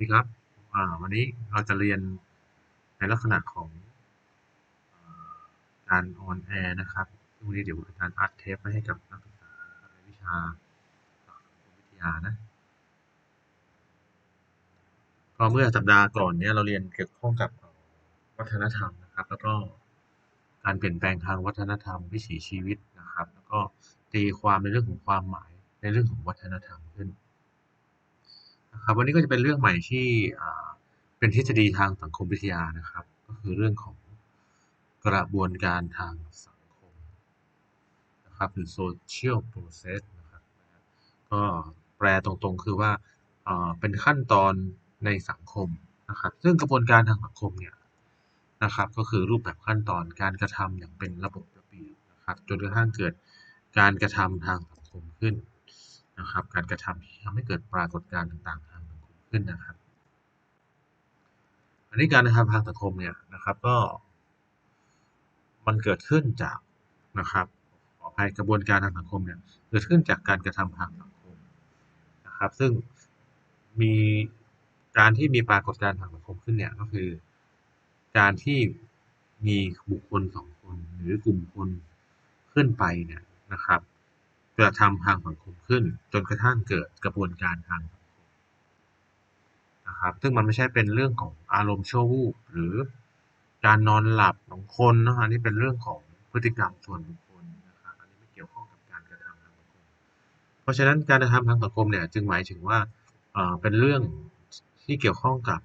ดีครับวันนี้เราจะเรียนในลักษณะของการออนแอร์นะครับซึ่งวันนี้เดี๋ยวอาจารย์อัดเทปไว้ให้กับนักศึกษาในวิชาสังคมวิทยานะก็เมื่อสัปดาห์ก่อนเนี้ยเราเรียนเกี่ยวข้องกับวัฒนธรรมนะครับ แล้วก็การเปลี่ยนแปลงทางวัฒนธรรมวิถีชีวิตนะครับ แล้วก็ตีความในเรื่องของความหมายในเรื่องของวัฒนธรรมขึ้น นะครับวันนี้ก็จะเป็นเรื่องใหม่ที่เป็นทฤษฎีทางสังคมวิทยานะครับ ก็คือเรื่องของกระบวนการทางสังคมนะครับหรือ social process นะครับก็แปลตรงๆคือว่าอ่าเป็นขั้นตอนในสังคมนะครับ ซึ่งกระบวนการทางสังคมเนี่ยนะครับก็คือรูปแบบขั้นตอนการกระทำอย่างเป็นระบบระเบียบนะครับจนกระทั่งเกิดการกระทำทางสังคมขึ้น นะครับ การกระทำที่ทำให้เกิดปรากฏการณ์ต่างๆทางสังคมขึ้นนะครับ อันนี้การกระทำทางสังคมเนี่ยนะครับก็ มันเกิดขึ้นจากนะครับขออภัยกระบวนการทางสังคมเนี่ยเกิดขึ้นจากการกระทำทางสังคมนะครับ ซึ่งมีการที่มีปรากฏการณ์ทางสังคมขึ้นเนี่ยก็คือ การที่มีบุคคลสองคนหรือกลุ่มคนขึ้นไปเนี่ยนะครับ กระทำทางสังคมขึ้น จนกระทั่งเกิดกระบวนการทางสังคมนะครับซึ่งมันไม่ใช่เป็นเรื่องของอารมณ์ชั่ววูบหรือการนอนหลับของคนนะอันนี้เป็นเรื่องของพฤติกรรมส่วนบุคคลนะครับอันนี้ไม่เกี่ยวข้องกับการกระทำทางสังคม เพราะฉะนั้นการกระทำทางสังคมเนี่ยจึงหมายถึงว่าเป็นเรื่องที่เกี่ยวข้องกับ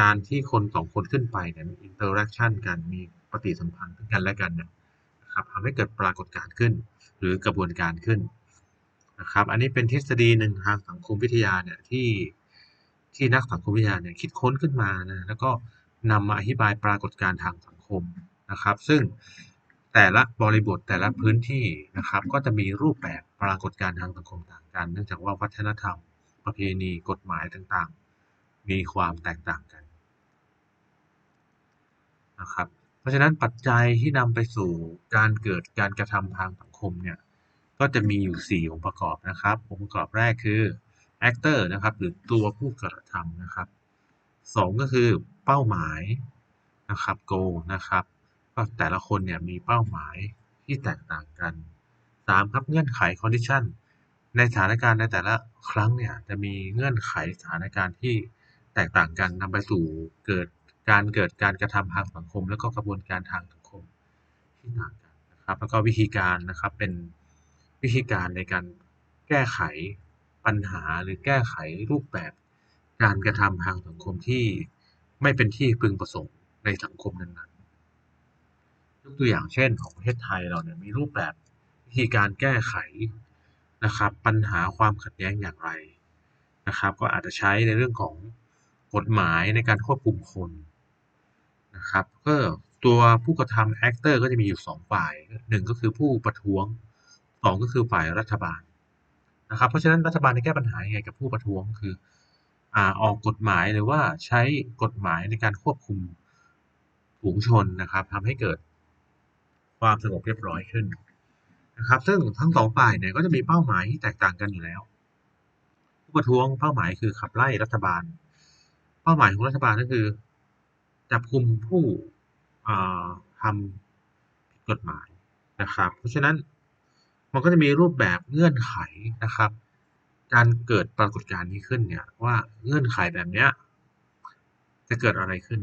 การที่คนสองคนขึ้นไปเนี่ยมีอินเตอร์แอคชั่นกันมีปฏิสัมพันธ์กันและกันเนี่ยนะครับทำให้เกิดปรากฏการณ์ขึ้น หรือกระบวนการขึ้นนะครับ อันนี้เป็นทฤษฎีหนึ่งทางสังคมวิทยาเนี่ยที่ที่นักสังคมวิทยาเนี่ยคิดค้นขึ้นมานะแล้วก็นำมาอธิบายปรากฏการณ์ทางสังคมนะครับ ซึ่งแต่ละบริบทแต่ละพื้นที่นะครับ ก็จะมีรูปแบบปรากฏการณ์ทางสังคมต่างกัน เนื่องจากว่าวัฒนธรรม ประเพณีกฎหมายต่างๆ มีความแตกต่างกันนะครับ เพราะฉะนั้นปัจจัยที่นำไปสู่การเกิดการกระทำทางสัง มเนี่ยก็จะมีอยู่ 4 องค์ประกอบนะครับ องค์ประกอบแรกคือ actor นะครับ หรือตัวผู้กระทำนะครับ 2 ก็คือเป้าหมายนะครับ goal นะครับก็แต่ละคนเนี่ยมีเป้าหมายที่แตกต่างกัน 3 ครับเงื่อนไข condition ในสถานการณ์ในแต่ละครั้งเนี่ยจะมีเงื่อนไขสถานการณ์ที่แตกต่างกันนำไปสู่เกิดการเกิดการกระทำทางสังคม แล้วก็กระบวนการทางสังคมที่ต่างกัน นะครับแล้วก็วิธีการนะครับเป็นวิธีการในการแก้ไขปัญหาหรือแก้ไขรูปแบบการกระทำทางสังคมที่ไม่เป็นที่พึงประสงค์ในสังคมนั้นๆยกตัวอย่างเช่นของประเทศไทยเราเนี่ยมีรูปแบบวิธีการแก้ไขนะครับ ปัญหาความขัดแย้งอย่างไรนะครับ ก็อาจจะใช้ในเรื่องของกฎหมายในการควบคุมคนนะครับก็ ตัวผู้กระทำ actor ก็จะมีอยู่สองฝ่ายหนึ่งก็คือผู้ประท้วงสองก็คือฝ่ายรัฐบาลนะครับ เพราะฉะนั้นรัฐบาลจะแก้ปัญหายังไงกับผู้ประท้วงคืออ่าออกกฎหมายหรือว่าใช้กฎหมายในการควบคุมฝูงชนนะครับทำให้เกิดความสงบเรียบร้อยขึ้นนะครับ ซึ่งทั้งสองฝ่ายเนี่ยก็จะมีเป้าหมายที่แตกต่างกันอยู่แล้ว ผู้ประท้วงเป้าหมายคือขับไล่รัฐบาล เป้าหมายของรัฐบาลก็คือจับคุมผู้ ทำผิดกฎหมายนะครับ เพราะฉะนั้นมันก็จะมีรูปแบบเงื่อนไขนะครับ การเกิดปรากฏการณ์นี้ขึ้นเนี่ยว่าเงื่อนไขแบบเนี้ยจะเกิดอะไรขึ้น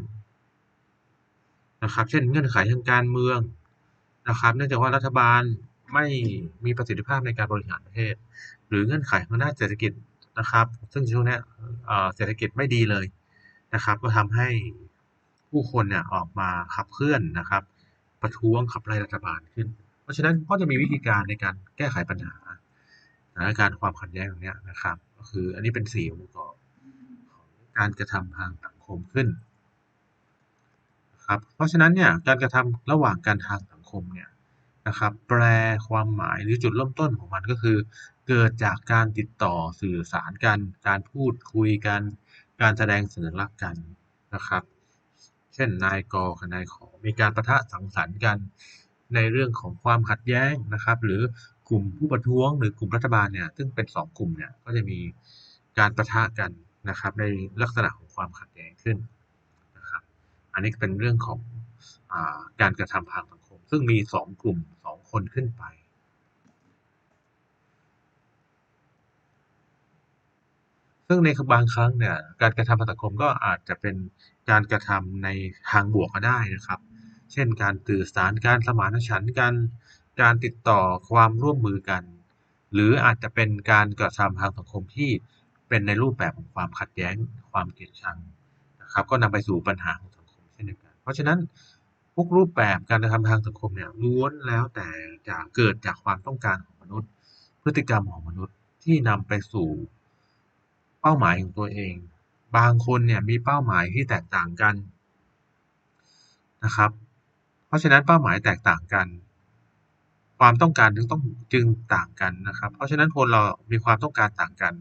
นะครับ เช่นเงื่อนไขทางการเมืองนะครับเนื่องจากว่ารัฐบาลไม่มีประสิทธิภาพในการบริหารประเทศ หรือเงื่อนไขทางด้านเศรษฐกิจนะครับ ซึ่งช่วงนี้เศรษฐกิจไม่ดีเลยนะครับ ก็ทำให้ ผู้คนเนี่ยออกมาขับเคลื่อนนะครับ ประท้วงขับไล่รัฐบาลขึ้น เพราะฉะนั้นก็จะมีวิธีการในการแก้ไขปัญหาสถานการณ์ความขัดแย้งตรงนี้นะครับ ก็คืออันนี้เป็นสี่องค์ประกอบของการกระทำทางสังคมขึ้นนะครับ เพราะฉะนั้นเนี่ยการกระทำระหว่างการทางสังคมเนี่ยนะครับ แปลความหมายหรือจุดเริ่มต้นของมันก็คือ เกิดจากการติดต่อสื่อสารกัน การพูดคุยกัน การแสดงสัญลักษณ์กันนะครับ เช่นนายกกับนายขอมีการประทะสังสรรค์กันในเรื่องของความขัดแย้งนะครับ หรือกลุ่มผู้ประท้วง หรือกลุ่มรัฐบาลเนี่ยซึ่งเป็นสองกลุ่มเนี่ยก็จะมีการประทะกันนะครับ ในลักษณะของความขัดแย้งขึ้นนะครับ อันนี้เป็นเรื่องของอาการกระทำทางสังคม ซึ่งมีสองกลุ่มสองคนขึ้นไปซึ่งในบางครั้งเนี่ยการกระทำทางสังคมก็อาจจะเป็น การกระทำในทางบวกก็ได้นะครับ เช่น การสื่อสารการสมานฉันท์กัน การติดต่อความร่วมมือกัน หรืออาจจะเป็นการกระทำทางสังคมที่เป็นในรูปแบบของความขัดแย้งความเกลียดชังนะครับ ก็นำไปสู่ปัญหาของสังคมเช่นเดียวกัน เพราะฉะนั้นทุกรูปแบบการกระทำทางสังคมเนี่ยล้วนแล้วแต่จะเกิดจากความต้องการของมนุษย์ พฤติกรรมของมนุษย์ที่นำไปสู่เป้าหมายของตัวเอง บางคนเนี่ยมีเป้าหมายที่แตกต่างกันนะครับ เพราะฉะนั้นเป้าหมายแตกต่างกัน ความต้องการจึงต้องจึงต่างกันนะครับ เพราะฉะนั้นคนเรามีความต้องการต่างกัน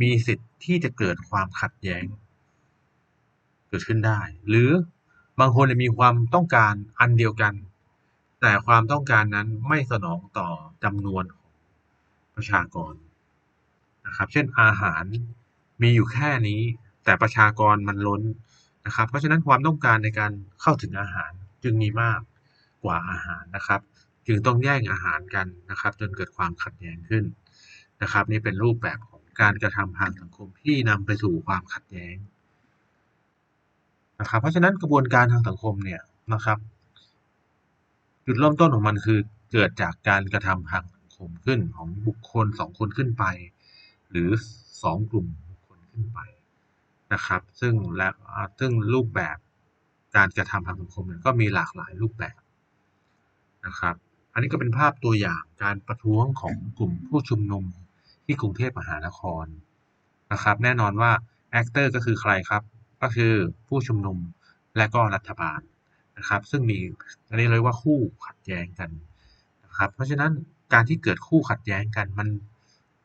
มีสิทธิ์ที่จะเกิดความขัดแย้ง เกิดขึ้นได้ หรือบางคนมีความต้องการอันเดียวกัน แต่ความต้องการนั้นไม่สนองต่อจำนวนของประชากรนะครับ เช่นอาหารมีอยู่แค่นี้ แต่ประชากรมันล้นนะครับ เพราะฉะนั้นความต้องการในการเข้าถึงอาหารจึงมีมากกว่าอาหารนะครับ จึงต้องแย่งอาหารกันนะครับ จนเกิดความขัดแย้งขึ้นนะครับ นี่เป็นรูปแบบของการกระทำทางสังคมที่นำไปสู่ความขัดแย้งนะครับ เพราะฉะนั้นกระบวนการทางสังคมเนี่ยนะครับจุดเริ่มต้นของมันคือเกิดจากการกระทำทางสังคมขึ้นของบุคคลสองคนขึ้นไป หรือสองกลุ่มบุคคลขึ้นไป นะครับ ซึ่งและซึ่งรูปแบบการกระทำทางสังคมเนี่ยก็มีหลากหลายรูปแบบนะครับ อันนี้ก็เป็นภาพตัวอย่างการประท้วงของกลุ่มผู้ชุมนุมที่กรุงเทพมหานครนะครับ แน่นอนว่าแอคเตอร์ก็คือใครครับ ก็คือผู้ชุมนุมและก็รัฐบาลนะครับ ซึ่งมีอันนี้เลยว่าคู่ขัดแย้งกันนะครับ เพราะฉะนั้นการที่เกิดคู่ขัดแย้งกันมัน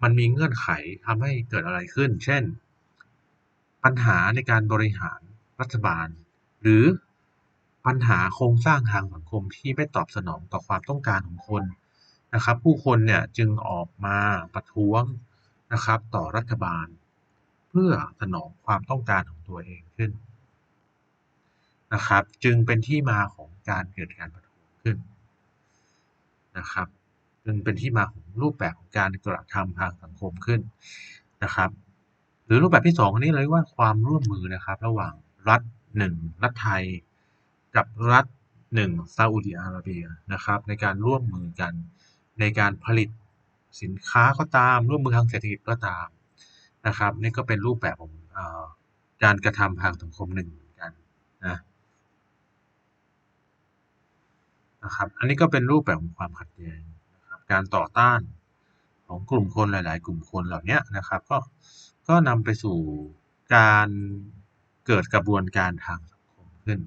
มันมีเงื่อนไขทำให้เกิดอะไรขึ้น เช่น ปัญหาในการบริหารรัฐบาล หรือปัญหาโครงสร้างทางสังคมที่ไม่ตอบสนองต่อความต้องการของคนนะครับ ผู้คนเนี่ยจึงออกมาประท้วงนะครับ ต่อรัฐบาล เพื่อสนองความต้องการของตัวเองขึ้นนะครับ จึงเป็นที่มาของการเกิดการประท้วงขึ้นนะครับ จึงเป็นที่มาของรูปแบบของการกระทำทางสังคมขึ้นนะครับ รือรูปแบบที่สองอันนี้เรียกว่าความร่วมมือนะครับ ระหว่างรัฐหนึ่งรัฐไทย กับรัฐหนึ่งซาอุดิอาระเบียนะครับ ในการร่วมมือกัน ในการผลิตสินค้าก็ตาม ร่วมมือทางเศรษฐกิจก็ตามนะครับ นี่ก็เป็นรูปแบบของอการกระทำทางสังคมหนึ่งเหมือนกันนะนะครับ อันนี้ก็เป็นรูปแบบของความขัดแย้งนะครับการต่อต้านของกลุ่มคนหลาย ๆ กลุ่มคนเหล่านี้นะครับ ก็ ก็นำไปสู่การเกิดกระบวนการทางสังคมขึ้น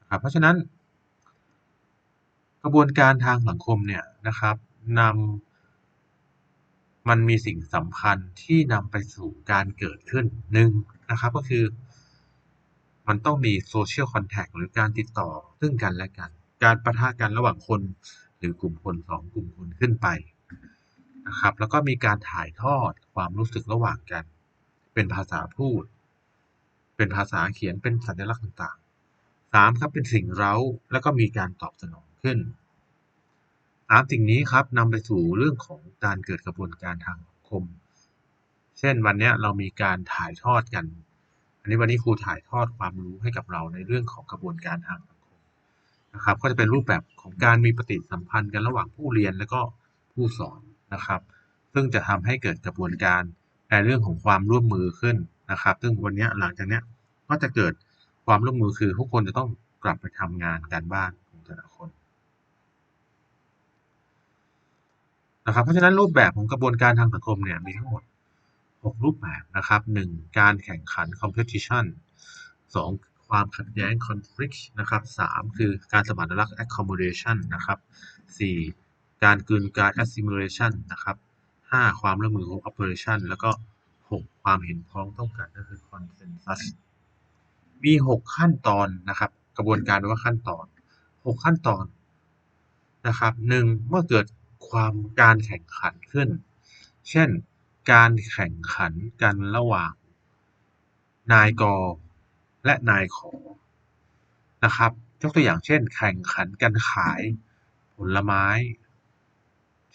นะครับเพราะฉะนั้น กระบวนการทางสังคมเนี่ยนะครับนำมันมีสิ่งสำคัญที่นำไปสู่การเกิดขึ้นหนึ่งนะครับก็คือ มันต้องมี social contact หรือการติดต่อซึ่งกันและกัน การประทะกันระหว่างคน หรือกลุ่มคนสองกลุ่มคนขึ้นไป นะครับ แล้วก็มีการถ่ายทอดความรู้สึกระหว่างกัน เป็นภาษาพูด เป็นภาษาเขียนเป็นสัญลักษณ์ต่างๆสามครับเป็นสิ่งเร้าแล้วก็มีการตอบสนองขึ้นสามสิ่งนี้ครับนำไปสู่เรื่องของการเกิดกระบวนการทางสังคม เช่นวันนี้เรามีการถ่ายทอดกัน อันนี้วันนี้ครูถ่ายทอดความรู้ให้กับเราในเรื่องของกระบวนการทางสังคมนะครับ ก็จะเป็นรูปแบบของการมีปฏิสัมพันธ์กันระหว่างผู้เรียนและก็ผู้สอน นะครับ ซึ่งจะทำให้เกิดกระบวนการในเรื่องของความร่วมมือขึ้นนะครับ ซึ่งวันนี้หลังจากนี้ก็จะเกิดความร่วมมือคือทุกคนจะต้องกลับไปทำงานการบ้านของแต่ละคนนะครับ เพราะฉะนั้นรูปแบบของกระบวนการทางสังคมเนี่ยมีทั้งหมด 6 รูปแบบนะครับ 1. การแข่งขัน competition 2. ความขัดแย้ง conflict นะครับ 3. คือการสมานรัก accommodation นะครับ 4. การกลืนกาย assimilation นะครับ 5. ความร่วมมือ cooperation แล้วก็ 6. ความเห็นพ้องต้องกันก็คือ consensus มี 6 ขั้นตอนนะครับ กระบวนการว่าขั้นตอน 6 ขั้นตอนนะครับ 1. เมื่อเกิดความการแข่งขันขึ้น เช่น การแข่งขันกันระหว่าง นายกและนายขอนะครับ ยกตัวอย่างเช่น แข่งขันกันขายผลไม้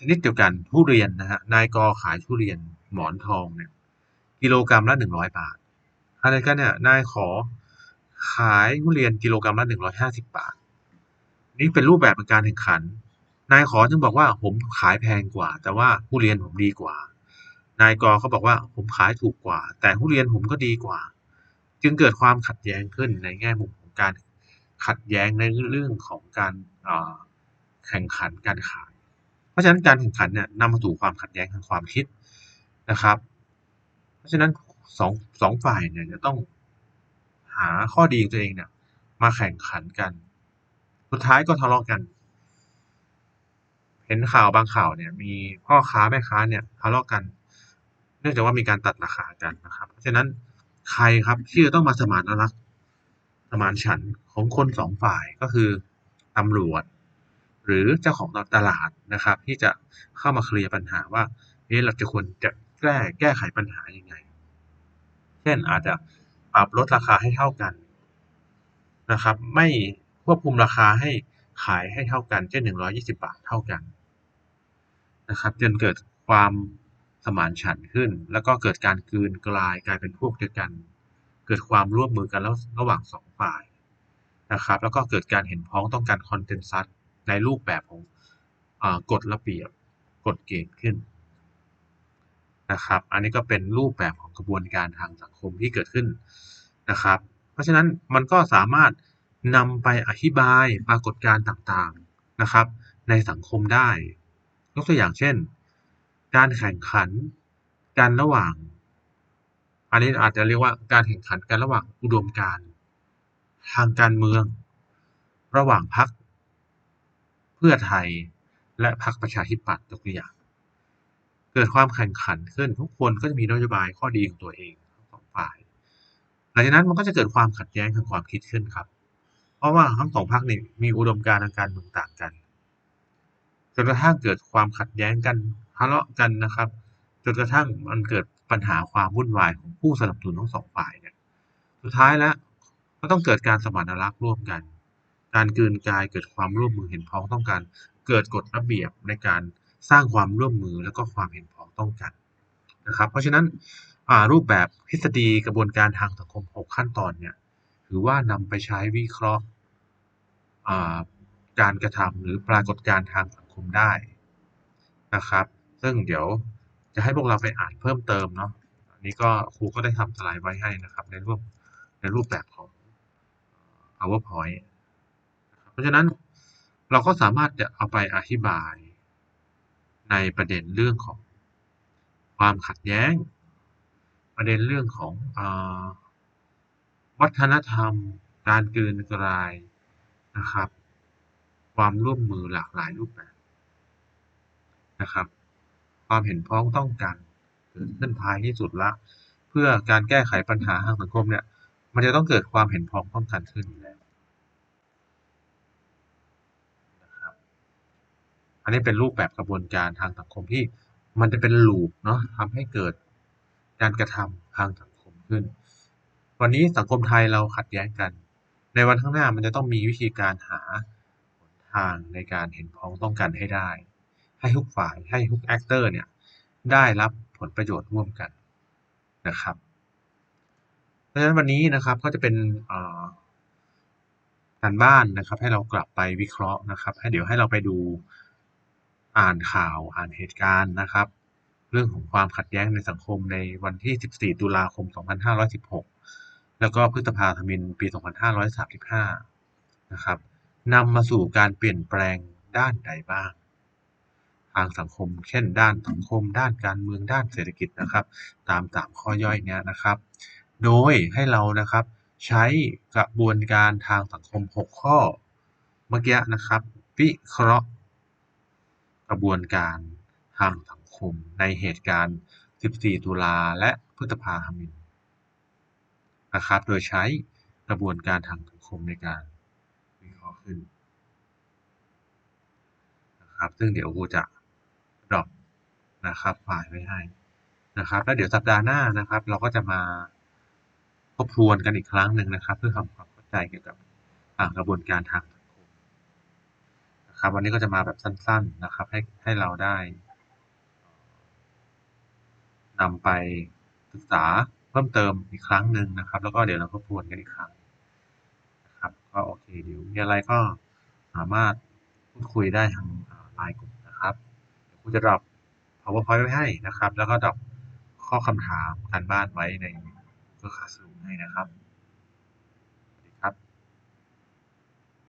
ชนิดเดียวกันทุเรียนนะฮะนายกขายทุเรียนหมอนทองเนี่ยกิโลกรัมละหนึ่งร้อยบาทอะไรกันเนี่ยนายขอขายทุเรียนกิโลกรัมละหนึ่งร้อยห้าสิบบาท นี่เป็นรูปแบบของการแข่งขัน นายขอจึงบอกว่าผมขายแพงกว่า แต่ว่าทุเรียนผมดีกว่า นายกเขาบอกว่าผมขายถูกกว่า แต่ทุเรียนผมก็ดีกว่า จึงเกิดความขัดแย้งขึ้นในแง่มุมของการขัดแย้งในเรื่องของการแข่งขันการขาย เพราะฉะนั้นการแข่งขันเนี่ยนำมาสู่ความขัดแย้งทางความคิดนะครับ เพราะฉะนั้นสองสองฝ่ายเนี่ยจะต้องหาข้อดีของตัวเองเนี่ยมาแข่งขันกัน สุดท้ายก็ทะเลาะกัน เห็นข่าวบางข่าวเนี่ยมีพ่อค้าแม่ค้าเนี่ยทะเลาะกัน เนื่องจากว่ามีการตัดราคากันนะครับ เพราะฉะนั้นใครครับที่จะต้องมาสมานรักสมานฉันของคนสองฝ่ายก็คือตำรวจ หรือเจ้าของตลาดนะครับ ที่จะเข้ามาเคลียร์ปัญหาว่าเอ๊ะเราจะควรจะแก้แก้ไขปัญหายังไง เช่นอาจจะปรับลดราคาให้เท่ากันนะครับ ไม่ควบคุมราคาให้ขายให้เท่ากันเช่นหนึ่งร้อยี่สิบาทเท่ากันนะครับจนเกิดความสมานฉันท์ขึ้น แล้วก็เกิดการกืนกลายกลายเป็นพวกเดียวกัน เกิดความร่วมมือกันแล้วระหว่างสองฝ่ายนะครับ แล้วก็เกิดการเห็นพ้องต้องการคอนเทนซัส ในรูปแบบของอกฎระเบียบกฎเกณฑ์ขึ้นนะครับ อันนี้ก็เป็นรูปแบบของกระบวนการทางสังคมที่เกิดขึ้นนะครับ เพราะฉะนั้นมันก็สามารถนำไปอธิบายปรากฏการณ์ต่างๆนะครับ ในสังคมได้ยกตัวอย่างเช่น การแข่งขันกันระหว่าง อันนี้อาจจะเรียกว่าการแข่งขันกันระหว่างอุดมการทางการเมือง ระหว่างพรรค พื่อไทย และพรรคประชาธิปัตย์ยกตัวอย่าง เกิดความแข่งขันขึ้นทุกคนก็จะมีนโยบายข้อดีของตัวเองสองฝ่าย หลังจากนั้นมันก็จะเกิดความขัดแย้งทางความคิดขึ้นครับ เพราะว่าทั้งสองพรรคนี่มีอุดมการณ์ทางการเมืองต่างกันจนกระทั่งเกิดความขัดแย้งกันทะเลาะกันนะครับจนกระทั่งมันเกิดปัญหาความวุ่นวายของผู้สนับสนุนทั้งสองฝ่ายเนี่ย สุดท้ายแล้วก็ต้องเกิดการสมานรักร่วมกัน การเกืนกายเกิดความร่วมมือเห็นพ้องต้องการเกิดกฎระเบียบในการสร้างความร่วมมือแล้วก็ความเห็นพ้องต้องกันนะครับ เพราะฉะนั้นรูปแบบทฤษฎีกระบวนการทางสังคม 6 ขั้นตอนเนี่ยถือว่านำไปใช้วิเคราะห์การกระทำหรือปรากฏการทางสังคมได้นะครับ ซึ่งเดี๋ยวจะให้พวกเราไปอ่านเพิ่มเติมเนาะอันนี้ก็ครูก็ได้ทำสไลด์ไว้ให้นะครับ ในรูปในรูปแบบของ PowerPoint ราะฉะนั้นเราก็สามารถจะเอาไปอธิบายในประเด็นเรื่องของความขัดแย้ง ประเด็นเรื่องของอวัฒนธรรม การกืนกลายนะครับ ความร่วมมือหลากหลายรูปแบบนะครับ ความเห็นพ้องต้องกันเกิดขึ้นท้ายที่สุดละ เพื่อการแก้ไขปัญหาทางสังคมเนี่ย มันจะต้องเกิดความเห็นพ้องต้องกันขึ้นอยู่แล้วอั นนี้เป็นรูปแบบกระบวนการทางสังคมที่มันจะเป็นลูปเนาะทำให้เกิดการกระทำทางสังคมขึ้น วันนี้สังคมไทยเราขัดแย้งกัน ในวันข้างหน้ามันจะต้องมีวิธีการหาทางในการเห็นพ้องต้องกันให้ได้ ให้ทุกฝ่ายให้ทุกแอคเตอร์เนี่ยได้รับผลประโยชน์ร่วมกันนะครับ เพราะฉะนั้นวันนี้นะครับก็จะเป็นการบ้านนะครับ ให้เรากลับไปวิเคราะห์นะครับ ให้เดี๋ยวให้เราไปดู อ่านข่าวอ่านเหตุการณ์นะครับ เรื่องของความขัดแย้งในสังคมในวันที่ 14 ตุลาคม 2516 แล้วก็พฤษภาธมินปี 2535 นะครับนำมาสู่การเปลี่ยนแปลงด้านใดบ้าง ทางสังคม เช่น ด้านสังคม ด้านการเมืองด้านเศรษฐกิจนะครับ ตามสามข้อย่อยเนี้ยนะครับ โดยให้เรานะครับใช้กระบวนการทางสังคม 6 ข้อ เมื่อกี้นะครับ วิเคราะห์ กระบวนการทางสังคมในเหตุการณ์ 14 ตุลาและพฤษภาคมนะครับ โดยใช้กระบวนการทางสังคมในการวิเคราะห์ขึ้นนะครับ ซึ่งเดี๋ยวครูจะดรอปนะครับไฟล์ไว้ให้นะครับ แล้วเดี๋ยวสัปดาห์หน้านะครับ เราก็จะมาทบทวนกันอีกครั้งหนึ่งนะครับ เพื่อทำความเข้าใจเกี่ยวกับกระบวนการทาง นะครับ วันนี้ก็จะมาแบบสั้น ๆนะครับ ให้ให้เราได้นำไปศึกษาเพิ่มเติมอีกครั้งหนึ่งนะครับ แล้วก็เดี๋ยวเราทบทวนกันอีกครั้งนะครับ ก็โอเคเดี๋ยวมีอะไรก็สามารถพูดคุยได้ทางไลน์กลุ่มนะครับเดี๋ยวครูจะดรอป powerpoint ไว้ให้นะครับ แล้วก็ดรอปข้อคำถามการบ้านไว้ในเครือข่ายสูงให้นะครับ